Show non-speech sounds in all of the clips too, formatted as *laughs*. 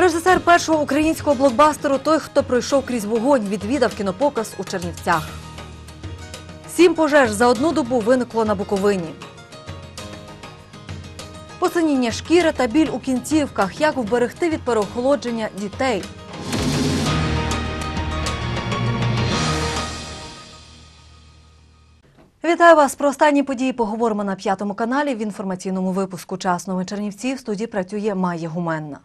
Режисер першого українського блокбастеру Той, хто пройшов крізь вогонь, відвідав кінопоказ у Чернівцях. Сім пожеж за одну добу виникло на Буковині. Посиніння шкіри та біль у кінцівках. Як вберегти від переохолодження дітей. Вітаю вас про останні події. Поговоримо на п'ятому каналі в інформаційному випуску «Час новин Чернівці». В студії працює Майя Гуменна.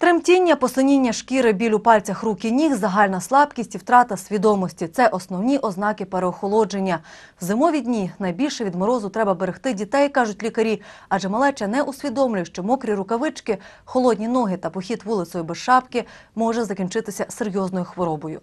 Тремтіння, посиніння шкіри, біль у пальцях рук і ніг, загальна слабкість і втрата свідомості це основні ознаки переохолодження. В зимові дні найбільше від морозу треба берегти дітей, кажуть лікарі, адже малеча не усвідомлює, що мокрі рукавички, холодні ноги та похід вулицею без шапки може закінчитися серйозною хворобою.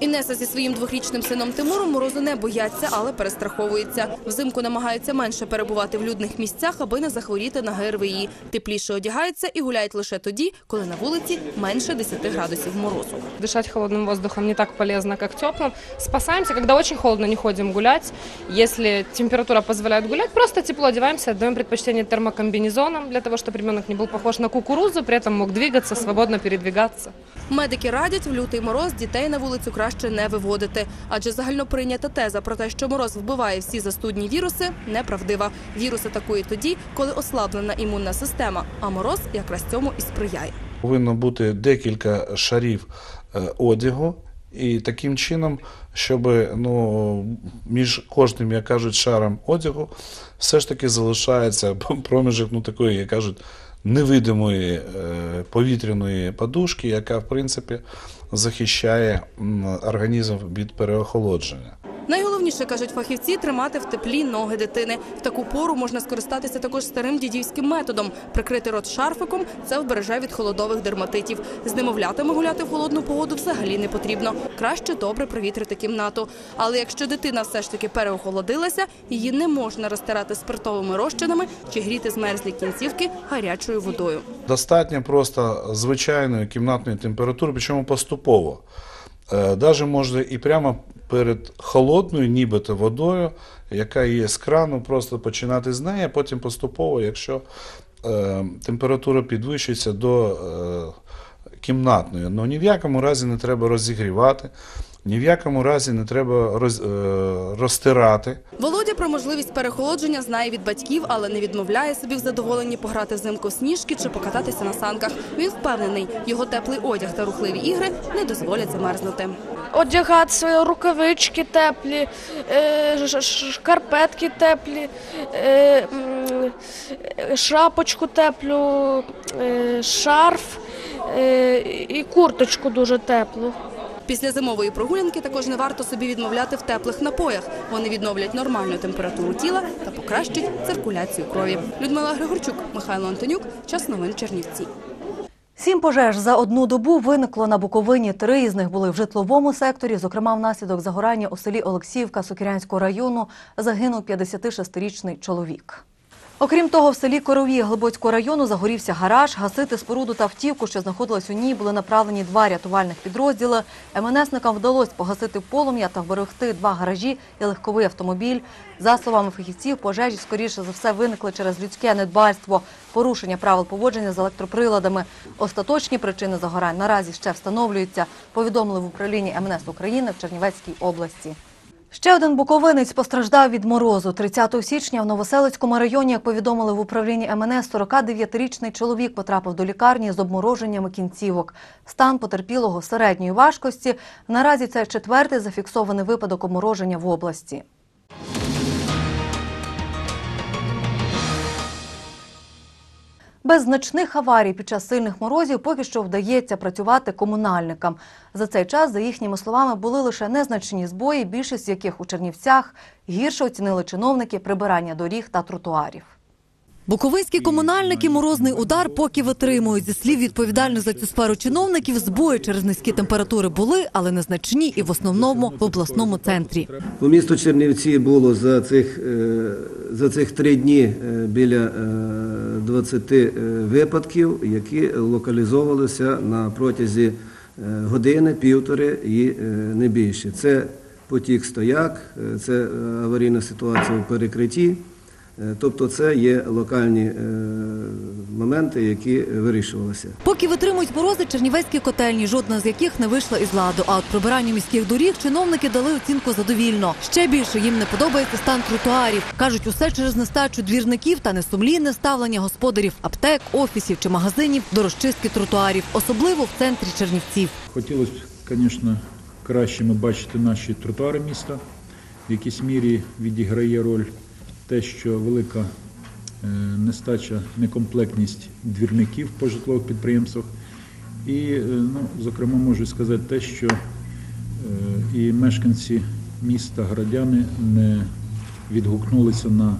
Інеса зі своїм двохрічним сином Тимуром морозу не бояться, але перестраховуються. Взимку намагаються менше перебувати в людних місцях, аби не захворіти на ГРВІ. Тепліше одягаються і гуляють лише тоді, коли на вулиці менше 10 градусів морозу. Дышать холодным воздухом не так полезно, как теплым. Спасаемся, когда очень холодно, не ходим гулять. Если температура позволяет гулять, просто тепло одеваемся, отдаем предпочтение термокомбинезонам, для того, чтобы ребенок не был похож на кукурузу, при этом мог двигаться, свободно передвигаться. Медики радять в лютий мороз дітей на вулицю краще не виводити, адже загальноприйнята теза про те, що мороз вбиває всі застудні віруси, неправдива. Вірус атакує тоді, коли ослаблена імунна система, а мороз якраз цьому і сприяє. Повинно бути декілька шарів е, одягу, і таким чином, щоб ну, між кожним, як кажуть, шаром одягу все ж таки залишається *laughs* проміжок ну, такої, як кажуть, невидимої е, повітряної подушки, яка в принципі захищає організм від переохолодження. Найголовніше, кажуть фахівці, тримати в теплі ноги дитини. В таку пору можна скористатися також старим дідівським методом. Прикрити рот шарфиком – це вбереже від холодових дерматитів. З немовлятами гуляти в холодну погоду взагалі не потрібно. Краще добре провітрити кімнату. Але якщо дитина все ж таки переохолодилася, її не можна розтирати спиртовими розчинами чи гріти змерзлі кінцівки гарячою водою. Достатньо просто звичайної кімнатної температури, причому поступово. Навіть можна і прямо перед холодною, нібито водою, яка є з крану, просто починати з неї, а потім поступово, якщо е, температура підвищується до е, кімнатної. Ну ні в якому разі не треба розігрівати, ні в якому разі не треба роз, е, розтирати. Володя про можливість перехолодження знає від батьків, але не відмовляє собі в задоволенні пограти взимку сніжки чи покататися на санках. Він впевнений, його теплий одяг та рухливі ігри не дозволять замерзнути. Одягати рукавички теплі, е, шкарпетки теплі, е, шапочку теплю, е, шарф і курточку дуже теплу. Після зимової прогулянки також не варто собі відмовляти в теплих напоях. Вони відновлять нормальну температуру тіла та покращать циркуляцію крові. Людмила Григорчук, Михайло Антонюк. Час новин Чернівці. Сім пожеж за одну добу виникло на Буковині. Три із них були в житловому секторі. Зокрема, внаслідок загорання у селі Олексіївка Сокирянського району загинув 56-річний чоловік. Окрім того, в селі Корові Глибоцького району загорівся гараж. Гасити споруду та автівку, що знаходилась у ній, були направлені два рятувальних підрозділи. МНСникам вдалося погасити полум'я та вберегти два гаражі і легковий автомобіль. За словами фахівців, пожежі скоріше за все виникли через людське недбальство, порушення правил поводження з електроприладами. Остаточні причини загорань наразі ще встановлюються. Повідомили в управлінні МНС України в Чернівецькій області. Ще один буковинець постраждав від морозу. 30 січня в Новоселицькому районі, як повідомили в управлінні МНС, 49-річний чоловік потрапив до лікарні з обмороженнями кінцівок. Стан потерпілого середньої важкості. Наразі це четвертий зафіксований випадок обмороження в області. Без значних аварій під час сильних морозів поки що вдається працювати комунальникам. За цей час, за їхніми словами, були лише незначні збої, більшість з яких у Чернівцях гірше оцінили чиновники прибирання доріг та тротуарів. Буковинські комунальники морозний удар поки витримують. Зі слів відповідальних за цю сферу чиновників, збої через низькі температури були, але незначні і в основному в обласному центрі. По місту Чернівці було за цих, е, за цих три дні е, біля е, 20 е, випадків, які локалізовувалися на протязі е, години, півтори і е, не більше. Це потік стояк, це аварійна ситуація в перекритті. Е, Тобто це є локальні е, моменти, які вирішувалися. Поки витримують морози чернівецькі котельні, жодна з яких не вийшла із ладу. А от прибиранню міських доріг чиновники дали оцінку задовільно. Ще більше їм не подобається стан тротуарів. кажуть, усе через нестачу двірників та несумлінне ставлення господарів аптек, офісів чи магазинів до розчистки тротуарів, особливо в центрі Чернівців. Хотілося б, звісно, кращими бачити наші тротуари міста. В якійсь мірі відіграє роль те, що велика е, нестача, некомплектність двірників по житлових підприємствах. І, е, ну, зокрема, можу сказати те, що е, і мешканці міста, Градяни не відгукнулися на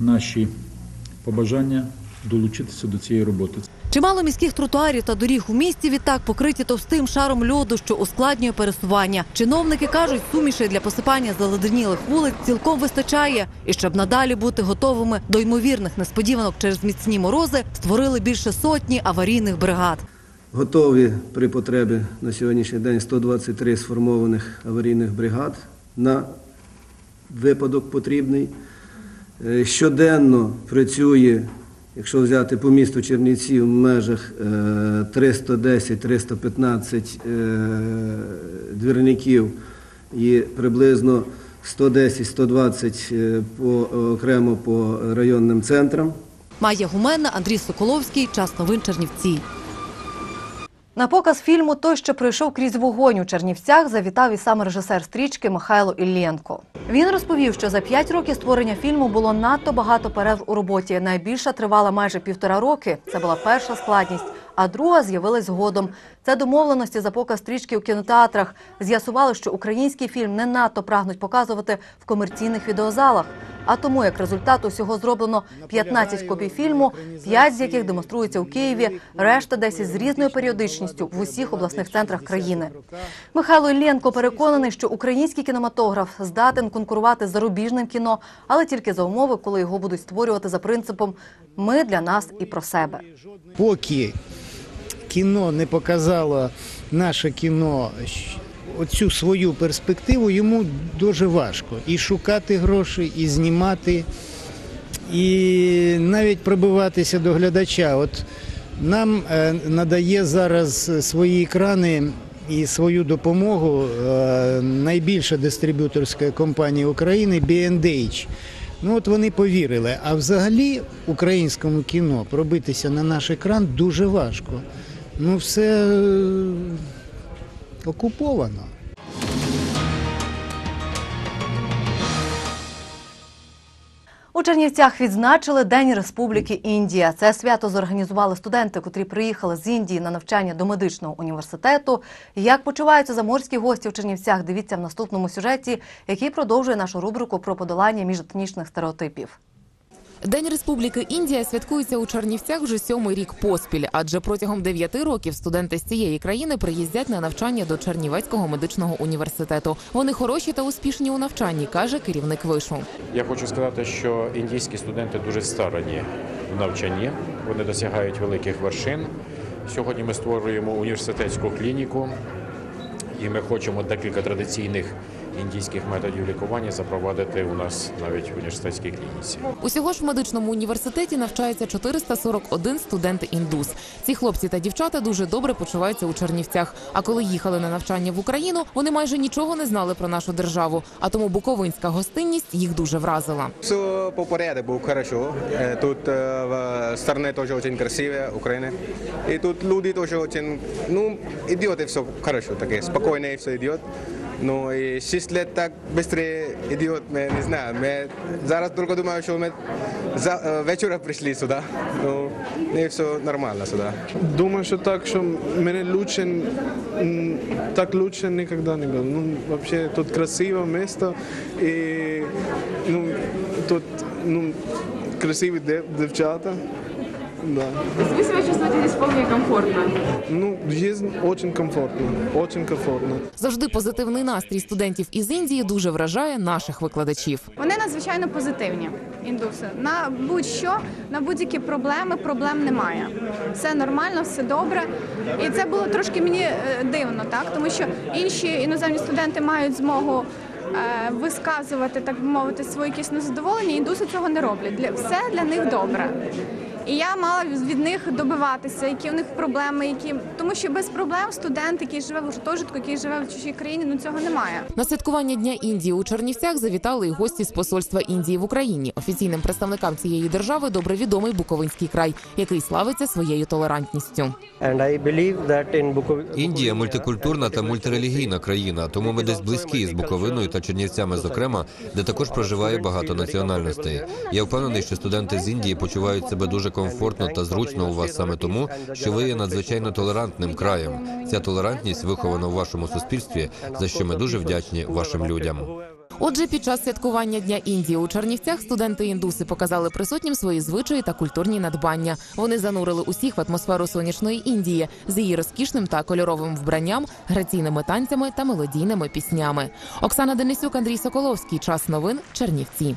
наші побажання долучитися до цієї роботи. Чимало міських тротуарів та доріг у місті відтак покриті товстим шаром льоду, що ускладнює пересування. Чиновники кажуть, сумішей для посипання заледенілих вулиць цілком вистачає. І щоб надалі бути готовими до ймовірних несподіванок через міцні морози, створили більше сотні аварійних бригад. Готові при потребі на сьогоднішній день 123 сформованих аварійних бригад на випадок потрібний. Е, Щоденно працює, якщо взяти по місту Чернівці, в межах е, 310-315 е, двірників і приблизно 110-120 е, по- окремо по районним центрам. Майя Гуменна, Андрій Соколовський. Час новин Чернівці. На показ фільму Той, що пройшов крізь вогонь у Чернівцях, завітав і сам режисер стрічки Михайло Іллєнко. Він розповів, що за п'ять років створення фільму було надто багато перерв у роботі. Найбільша тривала майже півтора роки. Це була перша складність, а друга з'явилась згодом. Це домовленості за показ стрічки у кінотеатрах. З'ясували, що український фільм не надто прагнуть показувати в комерційних відеозалах. А тому, як результат, усього зроблено 15 копій фільму, 5 з яких демонструються у Києві, решта десь із різною періодичністю в усіх обласних центрах країни. Михайло Іллєнко переконаний, що український кінематограф здатен конкурувати з зарубіжним кіно, але тільки за умови, коли його будуть створювати за принципом Ми для нас і про себе. поки кіно не показало наше кіно оцю свою перспективу, йому дуже важко і шукати гроші, і знімати, і навіть пробиватися до глядача. От нам е, надає зараз свої екрани і свою допомогу е, найбільша дистриб'юторська компанія України B&H. Ну от вони повірили. А взагалі українському кіно пробитися на наш екран дуже важко. Ну, все окуповано. У Чернівцях відзначили День Республіки Індія. Це свято зорганізували студенти, котрі приїхали з Індії на навчання до медичного університету. Як почуваються заморські гості в Чернівцях? Дивіться в наступному сюжеті, який продовжує нашу рубрику про подолання міжетнічних стереотипів. День Республіки Індія святкується у Чернівцях вже сьомий рік поспіль, адже протягом дев'яти років студенти з цієї країни приїздять на навчання до Чернівецького медичного університету. Вони хороші та успішні у навчанні, каже керівник вишу. Я хочу сказати, що індійські студенти дуже старанні в навчанні. Вони досягають великих вершин. Сьогодні ми створюємо університетську клініку, і ми хочемо декілька традиційних індійських методів лікування запровадити у нас навіть в університетській клініці. Усього ж в медичному університеті навчається 441 студент індус. Ці хлопці та дівчата дуже добре почуваються у Чернівцях. А коли їхали на навчання в Україну, вони майже нічого не знали про нашу державу. А тому буковинська гостинність їх дуже вразила. Все по порядку, хорошо. Э, Тут в стране тоже очень красивая, Украина. И тут люди тоже очень, ну, идет и все хорошо, такие, спокойно все идет. но и шест лет так быстро идиот ме не знам. Ме зараз толку думаю, што ме за, вечера пришли сюда, но не е все нормално сюда. Думам што так што мене лучен так лучен никогда не бил. Ну вообще тут красиво место и ну тут ну красиви дев, девчата Да. Вы себя чувствуете здесь вполне комфортно? Ну, есть очень комфортно, очень комфортно. Завжди позитивний настрій студентів із Індії дуже вражає наших викладачів. Вони надзвичайно позитивні, індуси. На будь-що, на будь-які проблеми проблем немає. Все нормально, все добре. І це було трошки мені е, дивно, так тому що інші іноземні студенти мають змогу е, висказувати, так би мовити, своє якесь незадоволення. Індуси цього не роблять. Для все для них добре. І я мала від них добиватися, які у них проблеми, які тому, що без проблем студент, який живе в гуртожитку, який живе в чужій країні, ну цього немає. На святкування Дня Індії у Чернівцях завітали і гості з посольства Індії в Україні. Офіційним представникам цієї держави добре відомий Буковинський край, який славиться своєю толерантністю. Індія мультикультурна та мультирелігійна країна, тому ми десь близькі з Буковиною та Чернівцями, зокрема, де також проживає багато національностей. Я впевнений, що студенти з Індії почувають себе дуже комфортно та зручно у вас саме тому, що ви є надзвичайно толерантним краєм. Ця толерантність вихована у вашому суспільстві, за що ми дуже вдячні вашим людям. Отже, під час святкування Дня Індії у Чернівцях студенти індуси показали присутнім свої звичаї та культурні надбання. Вони занурили усіх в атмосферу сонячної Індії з її розкішним та кольоровим вбранням, граційними танцями та мелодійними піснями. Оксана Денисюк, Андрій Соколовський. Час новин Чернівці.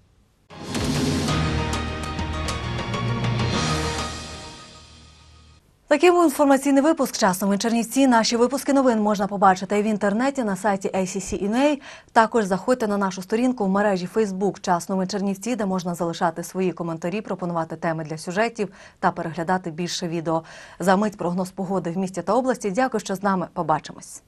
Таким був інформаційний випуск часом Чернівці. Наші випуски новин можна побачити в інтернеті на сайті ACC.UA. Також заходьте на нашу сторінку в мережі Facebook Часними Чернівці, де можна залишати свої коментарі, пропонувати теми для сюжетів та переглядати більше відео. За мить прогноз погоди в місті та області. Дякую, що з нами. Побачимось.